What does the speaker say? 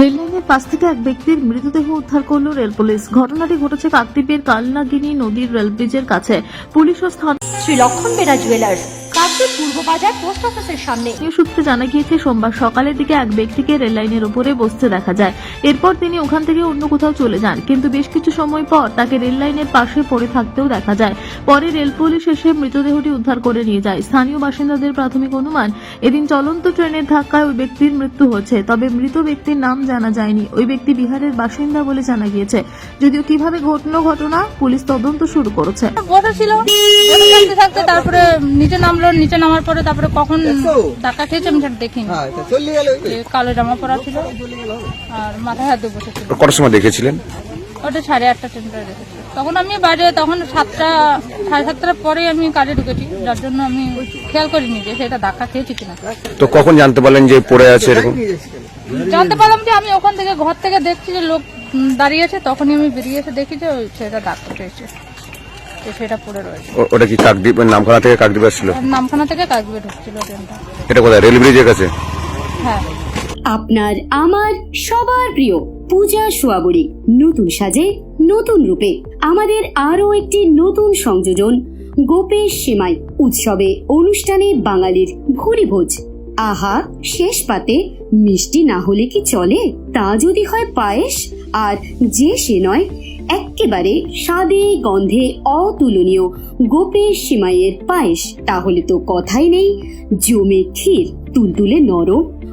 রেললাইনের পাশ থেকে এক ব্যক্তির মৃতদেহ উদ্ধার করল রেল পুলিশ। ঘটনাটি ঘটেছে কাকদ্বীপের কালনাগিনী নদীর রেলব্রিজের কাছে। পুলিশ ও স্থান শ্রী লক্ষণ বেড়া জুয়েলার্স কাকদ্বীপ পূর্ব বাজার পোস্ট অফিসের সামনে। সূত্রে জানা গিয়েছে সোমবার সকালের দিকে এক ব্যক্তিকে রেল লাইনের উপরে বসতে দেখা যায়। এরপর তিনি ওখান থেকে অন্য কোথাও চলে যান কিন্তু বেশ কিছু সময় পর তাকে রেল লাইনের পাশে পড়ে থাকতেও দেখা যায়। পরে রেল পুলিশ এসে মৃতদেহটি উদ্ধার করে নিয়ে যায়। স্থানীয় বাসিন্দাদের প্রাথমিক অনুমান এদিন চলন্ত ট্রেনের ধাক্কায় ওই ব্যক্তির মৃত্যু হয়েছে তবে মৃত ব্যক্তির নাম জানা যায়নি। ওই ব্যক্তি বিহারের বাসিন্দা বলে জানা গিয়েছে। যদিও কীভাবে ঘটলো ঘটনা পুলিশ তদন্ত শুরু করেছে। বসা ছিল থাকতে থাকতে তারপরে নিচে নামলো নিচে নামার পরে তারপরে কখন ধাক্কা খেয়েছে আমি সেটা দেখিনি। হ্যাঁ কালো জামা পরা ছিল। আর মাথায় হাত দিয়ে বসেছিল কটার সময় দেখেছিলেন? ওটা সাড়ে আটটা ট্রেনটা তখন আমি বাইরে তখন সাতটা সাড়ে সাতটার পরে আমি কাজে ঢুকেছি। যার জন্য আমি খেয়াল করিনি যে সেটা ধাক্কা খেয়েছি কিনা। তো কখন জানতে পারলেন যে পড়ে আছে এরকম? জানতে পারলাম যে আমি ওখান থেকে ঘর থেকে দেখছি যে লোক উম, দাঁড়িয়ে আছে। তখনই আমি বেরিয়ে এসে দেখি যে ওই সেটা ধাক্কা খেয়েছে। তো সেটা পড়ে রয়েছে। ও- ওটা কি কাকদ্বীপ নামখানা থেকে কাকদ্বীপ আসছিল আর নামখানা থেকে কাকবে ঢুকছিল ট্রেনটা। এটা কোথায়? রেল ব্রিজের কাছে? হ্যাঁ। আপনার আমার সবার প্রিয় পূজা সোয়াবড়ি নতুন সাজে নতুন রূপে। আমাদের আরও একটি নতুন সংযোজন গোপেশ সেমাই উৎসবে অনুষ্ঠানে বাঙালির ভুরি ভোজ আহা শেষ পাতে মিষ্টি না হলে কি চলে? তা যদি হয় পায়েস আর যে সে নয় একেবারে স্বাদে গন্ধে অতুলনীয় গোপের সীমায়ের পায়েস। তাহলে তো কথাই নেই, জমে ক্ষীর, তুলতুলে নরম।